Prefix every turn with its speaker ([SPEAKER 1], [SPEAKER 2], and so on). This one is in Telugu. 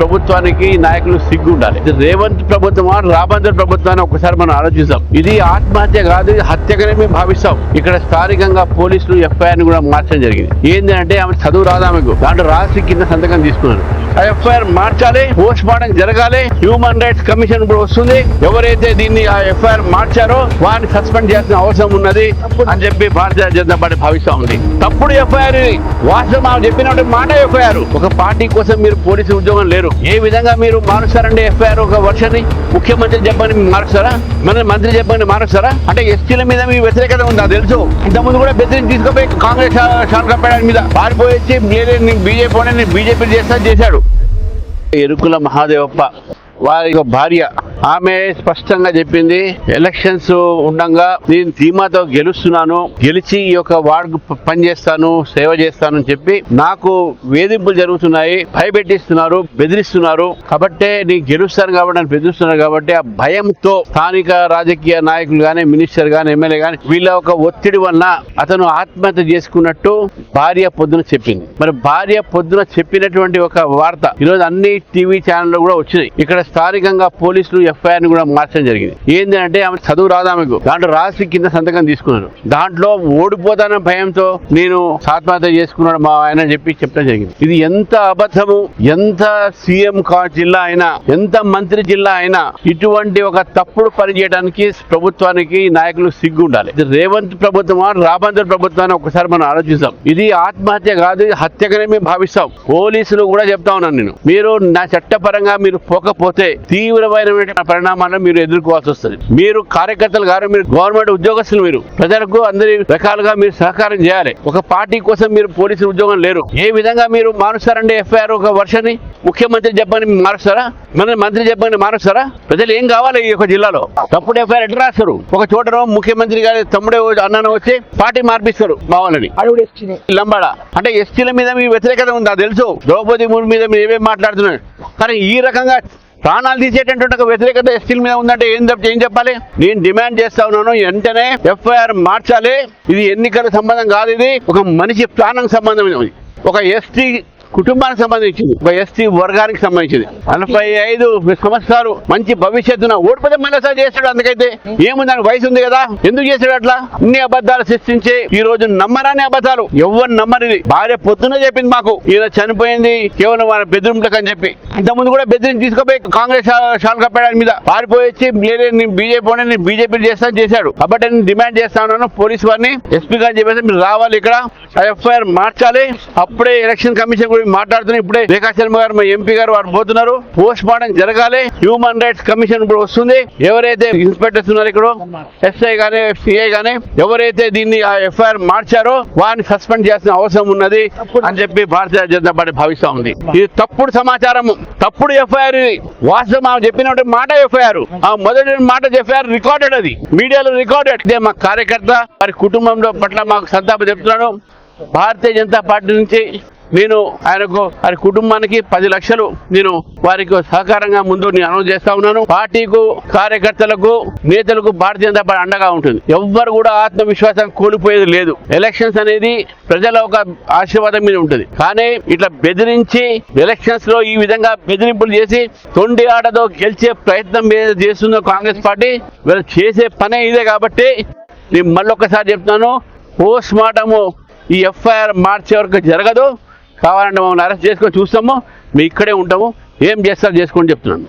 [SPEAKER 1] ప్రభుత్వానికి నాయకులు సిగ్గు ఉండాలి రేవంత్ ప్రభుత్వమా రాబందర్ ప్రభుత్వాన్ని ఒకసారి మనం ఆలోచిస్తాం ఇది ఆత్మహత్య కాదు ఇది హత్యగానే మేము భావిస్తాం. ఇక్కడ స్థానికంగా పోలీసులు ఎఫ్ఐఆర్ని కూడా మార్చడం జరిగింది. ఏంటంటే ఆమె చదువు రాదా ఆమెకు. దాంట్లో రాసి కింద సంతకం తీసుకున్నారు. ఎఫ్ఐఆర్ మార్చాలి పోస్ట్ మార్టం జరగాలి హ్యూమన్ రైట్స్ కమిషన్ ఇప్పుడు వస్తుంది. ఎవరైతే దీన్ని ఆ ఎఫ్ఐఆర్ మార్చారో వారిని సస్పెండ్ చేయాల్సిన అవసరం ఉన్నది అని చెప్పి భారతీయ జనతా పార్టీ భావిస్తా ఉంది. తప్పుడు ఎఫ్ఐఆర్ వాస్తవం ఆమె చెప్పినట్టు మాట ఎఫ్ఐఆర్ ఒక పార్టీ కోసం మీరు పోలీసు ఉద్యోగం లేరు. ఏ విధంగా మీరు మారుస్తారండి ఎఫ్ఐఆర్ ఒక వర్షాన్ని? ముఖ్యమంత్రి చెప్పని మారుస్తారా? మన మంత్రి చెప్పని మారుస్తారా? అంటే ఎస్టీల మీద మీ వ్యతిరేకత ఉందా? తెలుసు. ఇంతకుముందు కూడా బెదిరించి తీసుకుపోయి కాంగ్రెస్ శాసన మీద. పారిపోయి వచ్చి బీజేపీ బీజేపీ చేస్తా చేశాడు. ఎరుకుల మహాదేవప్ప. వారి భార్య ఆమె స్పష్టంగా చెప్పింది ఎలక్షన్స్ ఉండగా నేను ధీమాతో గెలుస్తున్నాను గెలిచి ఈ యొక్క వార్డు పనిచేస్తాను సేవ చేస్తాను అని చెప్పి నాకు వేధింపులు జరుగుతున్నాయి భయపెట్టిస్తున్నారు బెదిరిస్తున్నారు. కాబట్టే నేను గెలుస్తాను కాబట్టి నన్ను బెదిరిస్తున్నారు కాబట్టి ఆ భయంతో స్థానిక రాజకీయ నాయకులు కానీ మినిస్టర్ కానీ ఎమ్మెల్యే కానీ వీళ్ళ ఒక ఒత్తిడి వలన అతను ఆత్మహత్య చేసుకున్నట్టు భార్య పొద్దున చెప్పింది. మరి భార్య పొద్దున చెప్పినటువంటి ఒక వార్త ఈరోజు అన్ని టీవీ ఛానళ్ళు కూడా వచ్చినాయి. ఇక్కడ స్థానికంగా పోలీసులు ఎఫ్ఐఆర్ని కూడా మార్చడం జరిగింది. ఏంటి అంటే ఆమె చదువు రాదు ఆమెకు. దాంట్లో రాసి కింద సంతకం తీసుకున్నారు. దాంట్లో ఓడిపోతానన్న భయంతో నేను ఆత్మహత్య చేసుకున్నాడు మా ఆయన చెప్పి చెప్పడం జరిగింది. ఇది ఎంత అబద్ధము? ఎంత సీఎం కా జిల్లా అయినా ఎంత మంత్రి జిల్లా అయినా ఇటువంటి ఒక తప్పుడు పని చేయడానికి ప్రభుత్వానికి నాయకులు సిగ్గు ఉండాలి. ఇది రేవంత్ ప్రభుత్వమా రాబందర్ ప్రభుత్వాన్ని ఒకసారి మనం ఆలోచిస్తాం. ఇది ఆత్మహత్య కాదు హత్యగానే మేము భావిస్తాం. పోలీసులు కూడా చెప్తా ఉన్నాను నేను. మీరు నా చట్టపరంగా మీరు పోకపోతే తీవ్రమైన పరిణామాలను మీరు ఎదుర్కోవాల్సి వస్తుంది. మీరు కార్యకర్తలు గారు మీరు గవర్నమెంట్ ఉద్యోగస్తులు మీరు ప్రజలకు అందరి రకాలుగా మీరు సహకారం చేయాలి. ఒక పార్టీ కోసం మీరు పోలీసు ఉద్యోగం లేరు. ఏ విధంగా మీరు మారుస్తారండి ఎఫ్ఐఆర్ ఒక వర్షాన్ని? ముఖ్యమంత్రి చెప్పని మారుస్తారా? మన మంత్రి చెప్పని మారుస్తారా? ప్రజలు ఏం కావాలి ఈ యొక్క జిల్లాలో? తప్పుడు ఎఫ్ఐఆర్ ఎట్లా రాస్తారు? ఒక చోట ముఖ్యమంత్రి గారి తమ్ముడే అన్నను వచ్చి పార్టీ మార్పిస్తారు మా వాళ్ళని
[SPEAKER 2] అడుగుడు ఎస్టీనే.
[SPEAKER 1] లంబాడ. అంటే ఎస్టీల మీద మీ వ్యతిరేకత ఉందా? తెలుసు. ద్రౌపది ముర్ము మీద మీరు ఏమేమి మాట్లాడుతున్నారు? కానీ ఈ రకంగా ప్రాణాలు తీసేటటువంటి వ్యతిరేకత ఎస్టీల మీద ఉందంటే ఏం చెప్ ఏం చెప్పాలి? నేను డిమాండ్ చేస్తా ఉన్నాను వెంటనే ఎఫ్ఐఆర్ మార్చాలి. ఇది ఎన్నికల సంబంధం కాదు ఇది. ఒక మనిషి ప్రాణం సంబంధం ఒక ఎస్టీ కుటుంబానికి సంబంధించింది ఒక ఎస్టీ వర్గానికి సంబంధించింది. నలభై ఐదు సంవత్సరాలు మంచి భవిష్యత్తున ఓడిపోతే మళ్ళీ సార్ చేస్తాడు అందుకైతే ఏముంది వయసు ఉంది కదా ఎందుకు చేశాడు అట్లా? ఇన్ని అబద్ధాలు సృష్టించి ఈ రోజు నమ్మరాని అబద్ధాలు ఎవరు నమ్మరిది భార్య పొద్దున చెప్పింది మాకు ఈయన చనిపోయింది కేవలం వాళ్ళ బెదిరింపులకు అని చెప్పి. ఇంతకుముందు కూడా బెదిరించి తీసుకుపోయి కాంగ్రెస్ షాల్ కప్పడానికి మీద పారిపోయి నేను బీజేపీ బీజేపీ చేస్తాను చేశాడు. కాబట్టి నేను డిమాండ్ చేస్తాను పోలీస్ వారిని ఎస్పీ గారు చెప్పేసి మీరు రావాలి ఇక్కడ. ఎఫ్ఐఆర్ మార్చాలి అప్పుడే ఎలక్షన్ కమిషన్ గురించి ఇప్పుడే రేఖా శర్మ గారు మా ఎంపీ గారు వారు పోతున్నారు. పోస్ట్ మార్టం జరగాలి. హ్యూమన్ రైట్స్ కమిషన్ ఇప్పుడు వస్తుంది. ఎవరైతే ఇన్స్పెక్టర్స్ ఉన్నారు ఇక్కడ ఎస్ఐ గానీ సిఐ గానీ ఎవరైతే దీన్ని ఆ ఎఫ్ఐఆర్ మార్చారో వారిని సస్పెండ్ చేసిన అవసరం ఉన్నది అని చెప్పి భారతీయ జనతా పార్టీ భావిస్తా ఉంది. ఇది తప్పుడు సమాచారం తప్పుడు ఎఫ్ఐఆర్ వాస్తవం ఆమె చెప్పినట్టు మాట ఎఫ్ఐఆర్ ఆ మొదటి మాట ఎఫ్ఐఆర్ రికార్డెడ్ అది. మీడియాలో రికార్డెడ్ ఇదే మా కార్యకర్త వారి కుటుంబంలో పట్ల మాకు సంతాపం చెప్తున్నాను భారతీయ జనతా పార్టీ నుంచి నేను ఆయనకు వారి కుటుంబానికి పది లక్షలు నేను వారికి సహకారంగా ముందు నేను అనౌన్స్ చేస్తా ఉన్నాను. పార్టీకు కార్యకర్తలకు నేతలకు భారతీయ జనతా పార్టీ అండగా ఉంటుంది. ఎవ్వరు కూడా ఆత్మవిశ్వాసం కోల్పోయేది లేదు. ఎలక్షన్స్ అనేది ప్రజల ఒక ఆశీర్వాదం మీద ఉంటుంది. కానీ ఇట్లా బెదిరించి ఎలక్షన్స్లో ఈ విధంగా బెదిరింపులు చేసి తొండి ఆటతో గెలిచే ప్రయత్నం మీద చేస్తుందో కాంగ్రెస్ పార్టీ వీళ్ళు చేసే పనే ఇదే కాబట్టి నేను మళ్ళొక్కసారి చెప్తున్నాను పోస్ట్ మార్టము ఈ ఎఫ్ఐఆర్ మార్చే వరకు జరగదు. కావాలంటే మమ్మల్ని అరెస్ట్ చేసుకొని చూస్తాము. మేము ఇక్కడే ఉంటాము. ఏం చేస్తారు చేసుకోండి చెప్తున్నాను.